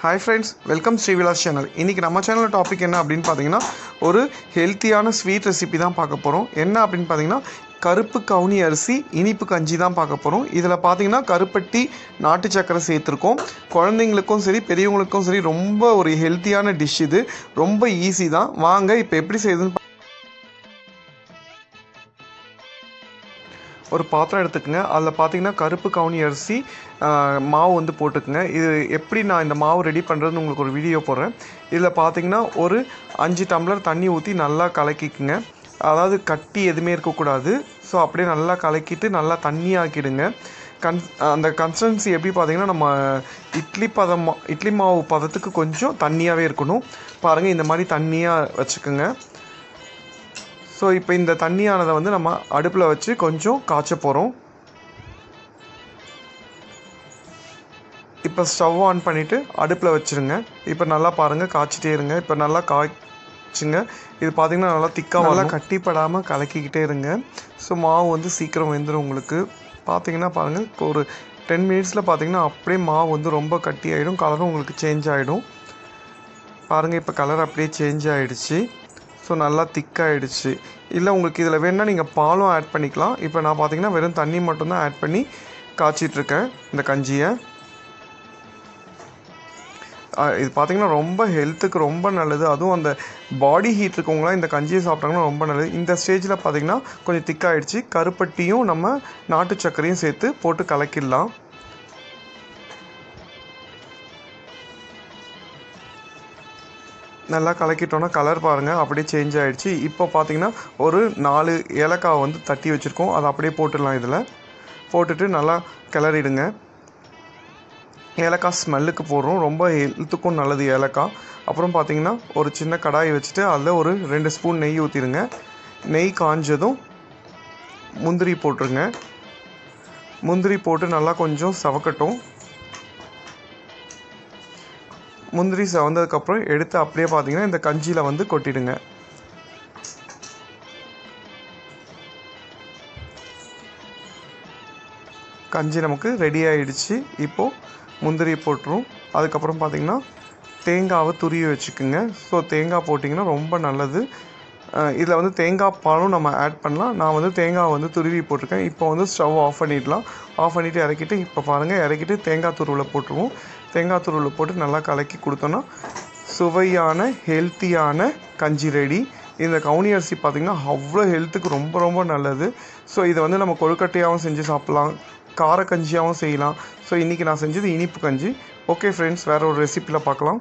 Hi friends welcome Srivilas channel இன்றைக்கி நம்ம சேனலில் டாபிக் என்ன அப்படின்னு பார்த்தீங்கன்னா ஒரு ஹெல்த்தியான ஸ்வீட் ரெசிபி தான் பார்க்க போகிறோம் என்ன அப்படின்னு பார்த்தீங்கன்னா கருப்பு கவுனி அரிசி இனிப்பு கஞ்சி தான் பார்க்க போகிறோம் இதில் பார்த்தீங்கன்னா கருப்பட்டி நாட்டு சக்கரை சேர்த்துருக்கோம். குழந்தைங்களுக்கும் சரி பெரியவங்களுக்கும் சரி ரொம்ப ஒரு ஹெல்த்தியான டிஷ் இது. ரொம்ப ஈஸி தான். வாங்க இப்போ எப்படி செய்யுதுன்னு ஒரு பாத்திரம் எடுத்துக்கோங்க. அதில் பார்த்தீங்கன்னா கருப்பு கவுனி அரிசி மாவு வந்து போட்டுக்குங்க. இது எப்படி நான் இந்த மாவு ரெடி பண்ணுறதுன்னு உங்களுக்கு ஒரு வீடியோ போடுறேன். இதில் பார்த்தீங்கன்னா ஒரு அஞ்சு டம்ளர் தண்ணி ஊற்றி நல்லா கலக்கிக்குங்க. அதாவது கட்டி எதுவுமே இருக்கக்கூடாது. ஸோ அப்படியே நல்லா கலக்கிட்டு நல்லா தண்ணி ஆக்கிடுங்க கன் அந்த கன்சிஸ்டன்சி எப்படி பார்த்தீங்கன்னா நம்ம இட்லி பதம் மா- இட்லி மாவு பதத்துக்கு கொஞ்சம் தண்ணியாகவே இருக்கணும். பாருங்கள் இந்த மாதிரி தண்ணியாக வச்சுக்கோங்க. ஸோ இப்போ இந்த தண்ணியானதை வந்து நம்ம அடுப்பில் வச்சு கொஞ்சம் காய்ச்ச போகிறோம் இப்போ ஸ்டவ் ஆன் பண்ணிவிட்டு அடுப்பில் வச்சுருங்க. இப்போ நல்லா பாருங்கள் காய்ச்சிட்டே இருங்க. இப்போ நல்லா காய்ச்சுங்க. இது பார்த்தீங்கன்னா நல்லா திக்காக நல்லா கட்டிப்படாமல் கலக்கிக்கிட்டே இருங்க. ஸோ மாவு வந்து சீக்கிரம் வெந்துடும் உங்களுக்கு. பார்த்தீங்கன்னா பாருங்கள் ஒரு டென் மினிட்ஸில் பார்த்தீங்கன்னா அப்படியே மாவு வந்து ரொம்ப கட்டி ஆகிடும் கலரும் உங்களுக்கு சேஞ்ச் ஆகிடும் பாருங்கள் இப்போ கலர் அப்படியே சேஞ்ச் ஆகிடுச்சு ஸோ நல்லா திக்காகிடுச்சு இல்லை உங்களுக்கு இதில் வேணால் நீங்கள் பாலும் ஆட் பண்ணிக்கலாம். இப்போ நான் பார்த்தீங்கன்னா வெறும் தண்ணி மட்டும்தான் ஆட் பண்ணி காய்ச்சிட்ருக்கேன் இந்த கஞ்சியை. இது பார்த்தீங்கன்னா ரொம்ப ஹெல்த்துக்கு ரொம்ப நல்லது. அதுவும் அந்த பாடி ஹீட் இருக்கவங்களாம் இந்த கஞ்சியை சாப்பிட்டாங்கன்னா ரொம்ப நல்லது. இந்த ஸ்டேஜில் பார்த்தீங்கன்னா கொஞ்சம் திக்காகிடுச்சு கருப்பட்டியும் நம்ம நாட்டு சர்க்கரையும் சேர்த்து போட்டு கலக்கிடலாம். நல்லா கலக்கிட்டோன்னா கலர் பாருங்கள் அப்படியே சேஞ்ச் ஆகிடுச்சு இப்போ பார்த்தீங்கன்னா ஒரு நாலு ஏலக்காய் வந்து தட்டி வச்சுருக்கோம். அதை அப்படியே போட்டுடலாம் இதில். போட்டுட்டு நல்லா கிளறிடுங்க. ஏலக்காய் ஸ்மெல்லுக்கு போடுறோம். ரொம்ப ஹெல்த்துக்கும் நல்லது ஏலக்காய். அப்புறம் பார்த்தீங்கன்னா ஒரு சின்ன கடாயை வச்சுட்டு அதில் ஒரு ரெண்டு ஸ்பூன் நெய் ஊற்றிடுங்க நெய் காஞ்சதும் முந்திரி போட்டுருங்க. முந்திரி போட்டு நல்லா கொஞ்சம் சவக்கட்டும். முந்திரி செவந்ததுக்கப்புறம் எடுத்து அப்படியே பார்த்தீங்கன்னா இந்த கஞ்சியில் வந்து கொட்டிடுங்க. கஞ்சி நமக்கு ரெடி ஆகிடுச்சு இப்போது முந்திரி போட்டுரும். அதுக்கப்புறம் பார்த்தீங்கன்னா தேங்காவை துருவி வச்சுக்குங்க. ஸோ தேங்காய் போட்டிங்கன்னா ரொம்ப நல்லது. இதில் வந்து தேங்காய் பாலும் நம்ம ஆட் பண்ணலாம். நான் வந்து தேங்காய் வந்து துருவி போட்டிருக்கேன். இப்போ வந்து ஸ்டவ் ஆஃப் பண்ணிடலாம். ஆஃப் பண்ணிவிட்டு இறக்கிட்டு இப்போ பாருங்கள் இறக்கிட்டு தேங்காய் துருவில் போட்டுருவோம். தேங்காய் துருவில் போட்டு நல்லா கலக்கி கொடுத்தோன்னா சுவையான ஹெல்த்தியான கஞ்சி ரெடி இந்த கவுனி அரிசி பார்த்திங்கன்னா அவ்வளோ ஹெல்த்துக்கு ரொம்ப ரொம்ப நல்லது. ஸோ இதை வந்து நம்ம கொழுக்கட்டையாகவும் செஞ்சு சாப்பிட்லாம். கார கஞ்சியாகவும் செய்யலாம். ஸோ இன்றைக்கி நான் செஞ்சது இனிப்பு கஞ்சி. ஓகே ஃப்ரெண்ட்ஸ் வேறு ஒரு ரெசிப்பியில் பார்க்கலாம்.